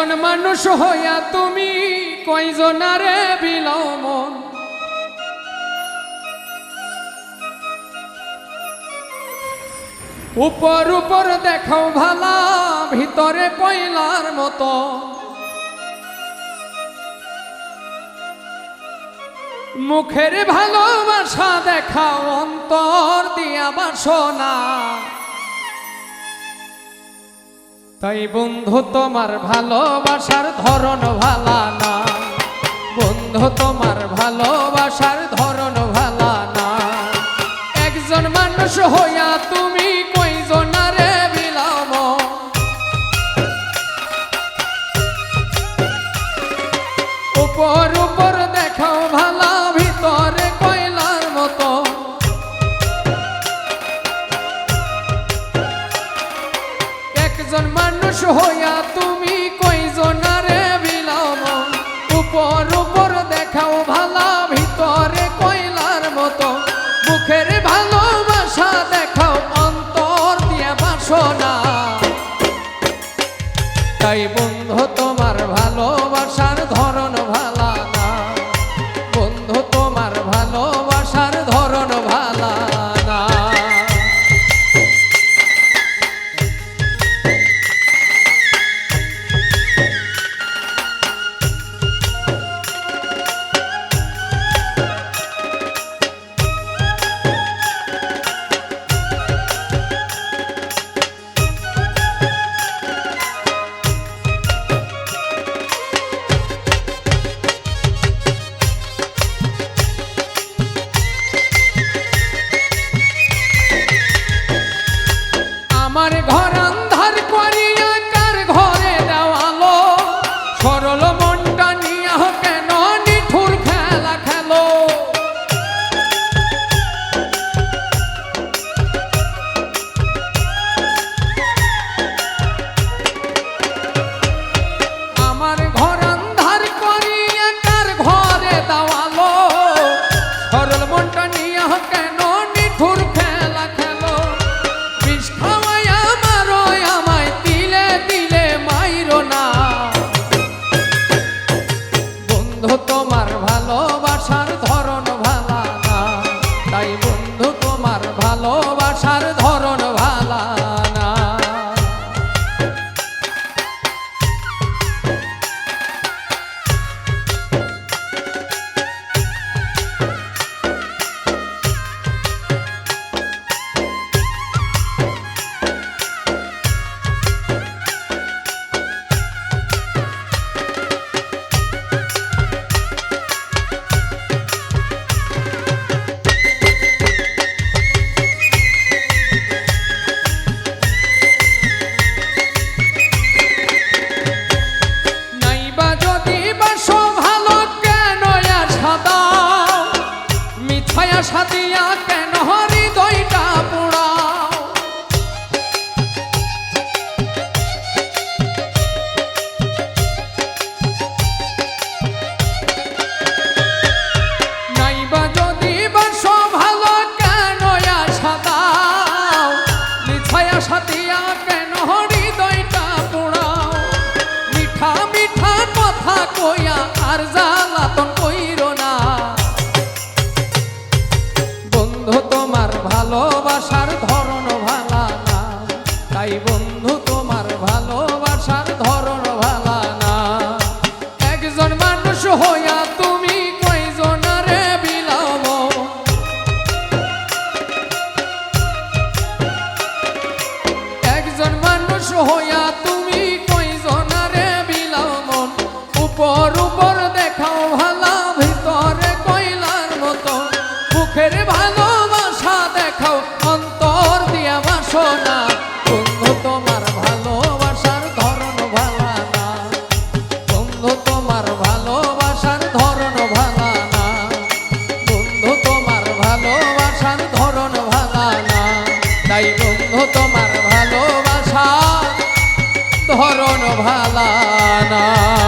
একজন মানুষ হইয়া তুমি কয়জনারে বিলমন উপর উপর দেখাও ভালা, ভিতরে পয়লার মতো। মুখের ভালোবাসা দেখাও অন্তর দিয়া বাসনা। তাই বন্ধু তোমার ভালোবাসার ধরন ভালা। আমার ঘর আশা দিয়া কেন হৃদয়টা পোড়াও? নাইবা যদি বাসো ভালো, কেন আশা দাও? মিথ্যায় আশা দিয়া কেন হৃদয়টা পোড়াও? মিঠা মিঠা কথা কইয়া আর ভালোবাসার ধরন ভালা না। তাই বন্ধু, তোমার ভালোবাসার ধরন ভালা না। একজন মানুষ হইয়া তুমি কয়জনারে বিলাম? একজন মানুষ হইয়া তুমি কয়জনারে বিলামন উপর উপর দেখাও ভালা, ভিতরে কয়লার মতো। মুখের ভালোবাসা তোমার ভালোবাসার ধরন ভালা তোমার ভালোবাসার ধরন তোমার ভালোবাসার ধরন ভালোবাসার ধরন ভালা না।